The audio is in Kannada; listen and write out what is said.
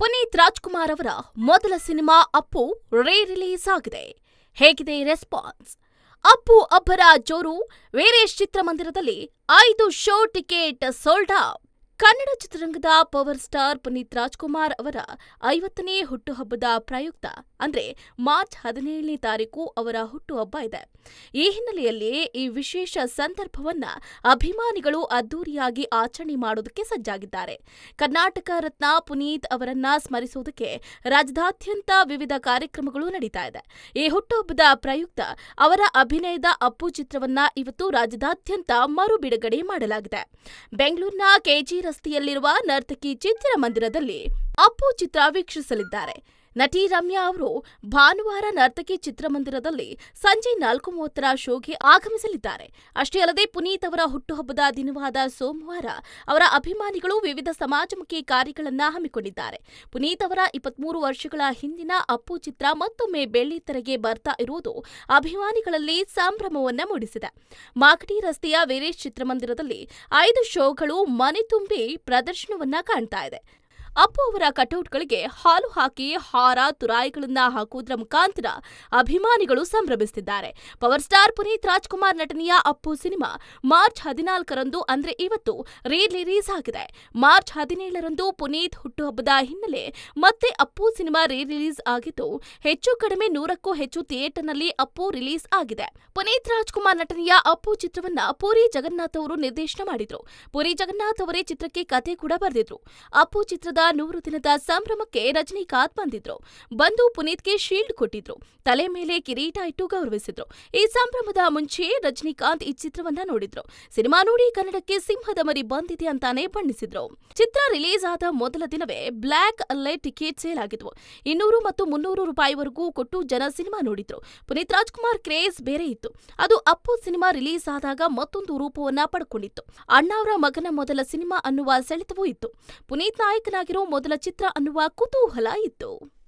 ಪುನೀತ್ ರಾಜ್ಕುಮಾರ್ ಅವರ ಮೊದಲ ಸಿನಿಮಾ ಅಪ್ಪು ರೀ ರಿಲೀಸ್ ಆಗಿದೆ. ಹೇಗಿದೆ ರೆಸ್ಪಾನ್ಸ್ ಅಪ್ಪು ಅಬ್ಬರ ಜೋರು, ವೀರೇಶ್ ಚಿತ್ರಮಂದಿರದಲ್ಲಿ ಐದು show ticket sold out Kannada ಚಿತ್ರರಂಗದ ಪವರ್ ಸ್ಟಾರ್ ಪುನೀತ್ ರಾಜ್ಕುಮಾರ್ ಅವರ ಐವತ್ತನೇ ಹುಟ್ಟುಹಬ್ಬದ ಪ್ರಯುಕ್ತ, ಅಂದ್ರೆ ಮಾರ್ಚ್ ಹದಿನೇಳನೇ ತಾರೀಕು ಅವರ ಹುಟ್ಟುಹಬ್ಬ ಇದೆ. ಈ ಹಿನ್ನೆಲೆಯಲ್ಲಿ ಈ ವಿಶೇಷ ಸಂದರ್ಭವನ್ನ ಅಭಿಮಾನಿಗಳು ಅದ್ದೂರಿಯಾಗಿ ಆಚರಣೆ ಮಾಡೋದಕ್ಕೆ ಸಜ್ಜಾಗಿದ್ದಾರೆ. ಕರ್ನಾಟಕ ರತ್ನ ಪುನೀತ್ ಅವರನ್ನ ಸ್ಮರಿಸುವುದಕ್ಕೆ ರಾಜ್ಯದಾದ್ಯಂತ ವಿವಿಧ ಕಾರ್ಯಕ್ರಮಗಳು ನಡೀತಾ ಇದೆ. ಈ ಹುಟ್ಟುಹಬ್ಬದ ಪ್ರಯುಕ್ತ ಅವರ ಅಭಿನಯದ ಅಪ್ಪು ಚಿತ್ರವನ್ನ ಇವತ್ತು ರಾಜ್ಯದಾದ್ಯಂತ ಮರು ಬಿಡುಗಡೆ ಮಾಡಲಾಗಿದೆ. ಬೆಂಗಳೂರಿನ ಕೆಜಿ ರಸ್ತೆಯಲ್ಲಿರುವ ನರ್ತಕಿ ಚಿತ್ರಮಂದಿರದಲ್ಲಿ ಅಪ್ಪು ಚಿತ್ರ ವೀಕ್ಷಿಸಲಿದ್ದಾರೆ. ನಟಿ ರಮ್ಯಾ ಅವರು ಭಾನುವಾರ ನರ್ತಕಿ ಚಿತ್ರಮಂದಿರದಲ್ಲಿ ಸಂಜೆ ನಾಲ್ಕು ಮೂವತ್ತರ ಶೋಗೆ ಆಗಮಿಸಲಿದ್ದಾರೆ. ಅಷ್ಟೇ ಅಲ್ಲದೆ ಪುನೀತ್ ಅವರ ಹುಟ್ಟುಹಬ್ಬದ ದಿನವಾದ ಸೋಮವಾರ ಅವರ ಅಭಿಮಾನಿಗಳು ವಿವಿಧ ಸಮಾಜಮುಖಿ ಕಾರ್ಯಗಳನ್ನು ಹಮ್ಮಿಕೊಂಡಿದ್ದಾರೆ. ಪುನೀತ್ ಅವರ ಇಪ್ಪತ್ಮೂರು ವರ್ಷಗಳ ಹಿಂದಿನ ಅಪ್ಪು ಚಿತ್ರ ಮತ್ತೊಮ್ಮೆ ಬೆಳ್ಳಿತೆರೆಗೆ ಬರ್ತಾ ಇರುವುದು ಅಭಿಮಾನಿಗಳಲ್ಲಿ ಸಂಭ್ರಮವನ್ನು ಮೂಡಿಸಿದೆ. ಮಾಗಡಿ ರಸ್ತೆಯ ವೀರೇಶ್ ಚಿತ್ರಮಂದಿರದಲ್ಲಿ ಐದು ಶೋಗಳು ಮನೆ ತುಂಬಿ ಪ್ರದರ್ಶನವನ್ನ ಕಾಣ್ತಾ ಇದೆ. ಅಪ್ಪು ಅವರ ಕಟೌಟ್ಗಳಿಗೆ ಹಾಲು ಹಾಕಿ ಹಾರ, ತುರಾಯಿಗಳನ್ನ ಹಾಕುವುದರ ಮುಖಾಂತರ ಅಭಿಮಾನಿಗಳು ಸಂಭ್ರಮಿಸುತ್ತಿದ್ದಾರೆ. ಪವರ್ ಸ್ಟಾರ್ ಪುನೀತ್ ರಾಜ್ಕುಮಾರ್ ನಟನೆಯ ಅಪ್ಪು ಸಿನಿಮಾ ಮಾರ್ಚ್ ಹದಿನಾಲ್ಕರಂದು ಅಂದ್ರೆ ಇವತ್ತು ರೀ ರಿಲೀಸ್ ಆಗಿದೆ. ಮಾರ್ಚ್ ಹದಿನೇಳರಂದು ಪುನೀತ್ ಹುಟ್ಟುಹಬ್ಬದ ಹಿನ್ನೆಲೆ ಮತ್ತೆ ಅಪ್ಪು ಸಿನಿಮಾ ರೀ ರಿಲೀಸ್ ಆಗಿದ್ದು, ಹೆಚ್ಚು ಕಡಿಮೆ ನೂರಕ್ಕೂ ಹೆಚ್ಚು ಥಿಯೇಟರ್ನಲ್ಲಿ ಅಪ್ಪು ರಿಲೀಸ್ ಆಗಿದೆ. ಪುನೀತ್ ರಾಜ್ಕುಮಾರ್ ನಟನೆಯ ಅಪ್ಪು ಚಿತ್ರವನ್ನ ಪುರಿ ಜಗನ್ನಾಥ್ ಅವರು ನಿರ್ದೇಶನ ಮಾಡಿದ್ರು. ಪುರಿ ಜಗನ್ನಾಥ್ ಅವರೇ ಚಿತ್ರಕ್ಕೆ ಕತೆ ಕೂಡ ಬರೆದಿದ್ರು. ಅಪ್ಪು ಚಿತ್ರದ ನೂರು ದಿನದ ಸಂಭ್ರಮಕ್ಕೆ ರಜನಿಕಾಂತ್ ಬಂದಿದ್ರು. ಬಂದು ಪುನೀತ್ಗೆ ಶೀಲ್ಡ್ ಕೊಟ್ಟಿದ್ರು. ತಲೆ ಮೇಲೆ ಕಿರೀಟ ಇಟ್ಟು ಗೌರವಿಸಿದ್ರು. ಈ ಸಂಭ್ರಮದ ಮುಂಚೆ ರಜನಿಕಾಂತ್ ಈ ಚಿತ್ರವನ್ನ ನೋಡಿದ್ರು. ಸಿನಿಮಾ ನೋಡಿ ಕನ್ನಡಕ್ಕೆ ಸಿಂಹದ ಮರಿ ಬಂದಿದೆ ಅಂತಾನೆ ಬಣ್ಣಿಸಿದ್ರು. ಚಿತ್ರ ರಿಲೀಸ್ ಆದ ಮೊದಲ ದಿನವೇ ಬ್ಲಾಕ್ ಅಲ್ಲೇ ಟಿಕೆಟ್ ಸೇಲ್ ಆಗಿದ್ವು. ಇನ್ನೂರು ಮತ್ತು ಮುನ್ನೂರು ರೂಪಾಯಿವರೆಗೂ ಕೊಟ್ಟು ಜನ ಸಿನಿಮಾ ನೋಡಿದ್ರು. ಪುನೀತ್ ರಾಜ್ಕುಮಾರ್ ಕ್ರೇಜ್ ಬೇರೆ ಇತ್ತು. ಅದು ಅಪ್ಪು ಸಿನಿಮಾ ರಿಲೀಸ್ ಆದಾಗ ಮತ್ತೊಂದು ರೂಪವನ್ನ ಪಡ್ಕೊಂಡಿತ್ತು. ಅಣ್ಣಾವರ ಮಗನ ಮೊದಲ ಸಿನಿಮಾ ಅನ್ನುವ ಸೆಳೆತವೂ ಇತ್ತು. ಪುನೀತ್ ನಾಯಕನಾಗಿರೋ ಮೊದಲ ಚಿತ್ರ ಅನ್ನುವ ಕುತೂಹಲ ಇತ್ತು.